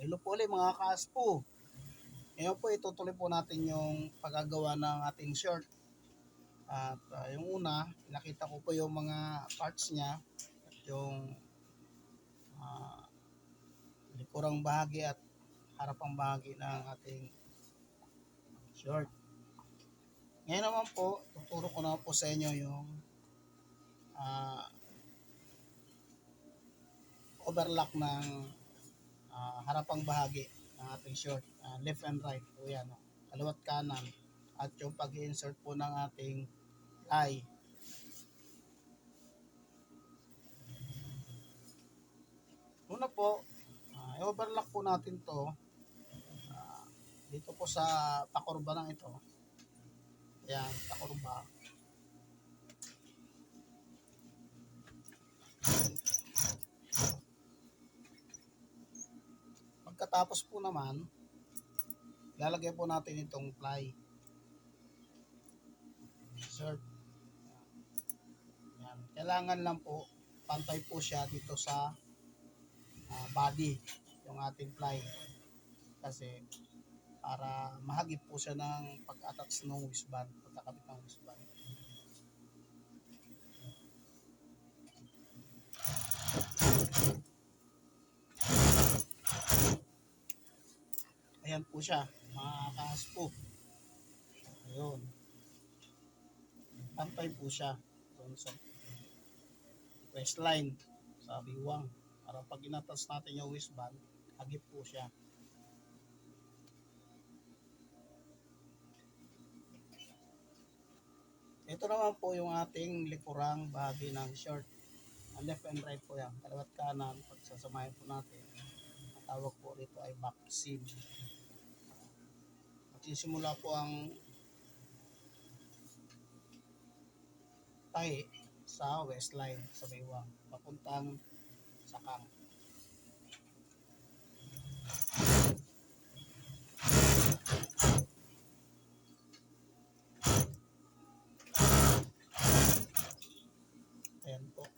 Hello po ulit mga kaaspo. Ngayon po itutuloy po natin yung paggagawa ng ating short. At ah, yung una, nakita ko po yung mga parts niya at yung ah, likurang bahagi at harapang bahagi ng ating short. Ngayon naman po, tuturo ko na po sa inyo yung ah, overlock ng ah, harapang bahagi ng ating short. Ah, left and right po yan. Oh. Kaliwat kanan. At yung pag-insert po ng ating eye. Una po, ah, i-overlock po natin to ah, dito po sa pakurba ng ito. Yan, pakurba. Pagkatapos po naman, lalagay po natin itong ply. Insert. Yan. Kailangan lang po, pantay po siya dito sa ah, body, yung ating ply. Kasi, para mahagip po siya ng pag-attach ng wristband, pagkakabit ng wristband. Ayan po siya, mga kaas po. Ayun. Pantay po siya. Doon sa waistline, sa biwang. Para pag inatas natin yung waistband, hagip po siya. Ito naman po yung ating likurang bahagi ng short. Ang left and right po yan. Kaliwat kanan, pag sasamahin po natin, ang tawag po rito ay back seam. Magsisimula po ang tahi sa waistline sa baywang papuntang sakang. Ayan po.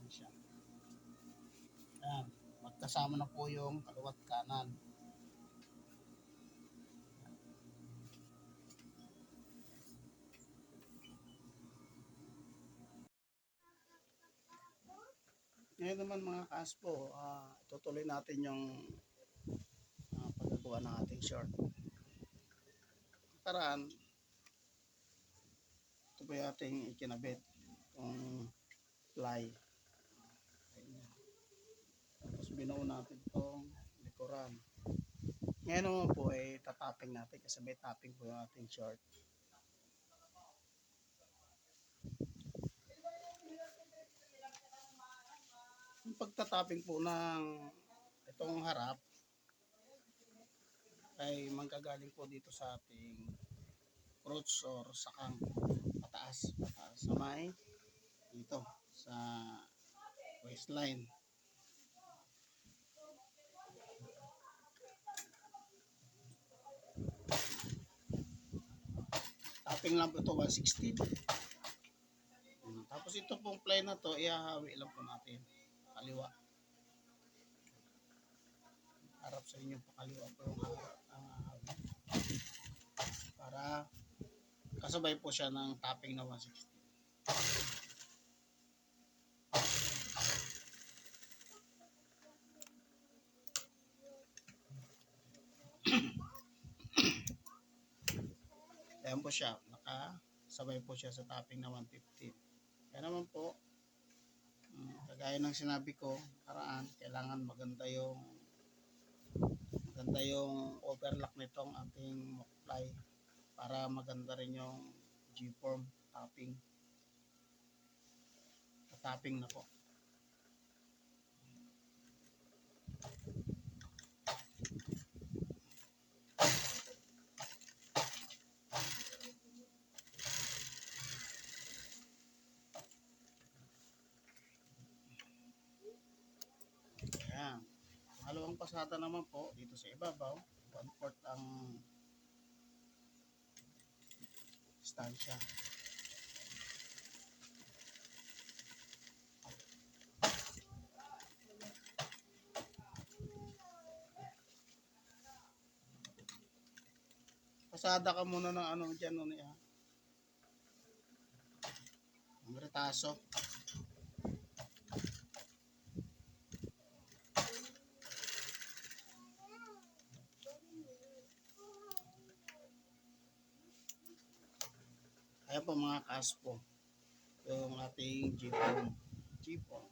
Ayan siya. Ayan. Magkasama na po yung kaliwat kanan. Ngayon naman mga kaaspo, ah tutuloy natin yung ah, paggagawa ng ating short. Karaan, ito po yung ating ikinabit, ply. Ayan. Tapos binuo natin itong likuran. Ngayon naman po ay tatapping natin kasi may tapping po yung ating short. Pagtatapping po ng itong harap ay manggagaling po dito sa ating crotch or sakang pataas, pataas sa may dito sa waistline. Tapping lang po ito 160. Mm, Tapos ito pong play na to, ihahawi lang po natin kaliwa. Harap sa inyo pakaliwa po yung harap. ah, para kasabay po siya ng tapping na 160. Ayan po siya. Nakasabay po siya sa tapping na 150. Kaya naman po, kagaya ng sinabi ko, karaan, kailangan maganda yung maganda yung overlock nitong ating mockfly para maganda rin yung G-form tapping. Tapping na po. ang pasada naman po dito sa ibabaw 1 fourth ang distansya pasada ka muna ng ano dyan ano nun eh ang retaso. Ayan po mga kaspo. Yung ating jeepon. Jeepon.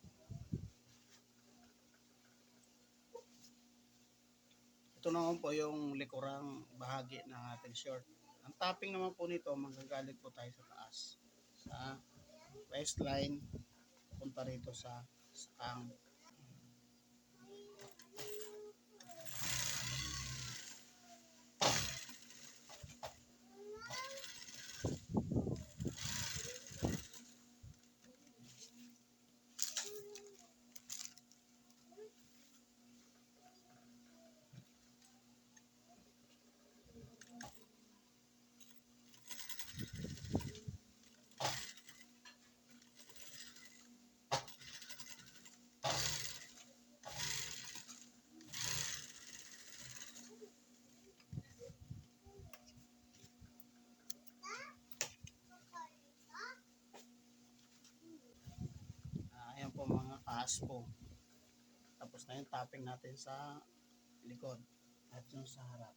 Ito naman po yung likurang bahagi ng ating short. Ang topping naman po nito, manggagaling po tayo sa taas. Sa waistline, punta rito sa sakang. Ah, ayan po kaspo. Tapos na yung topping natin sa likod at yung sa harap.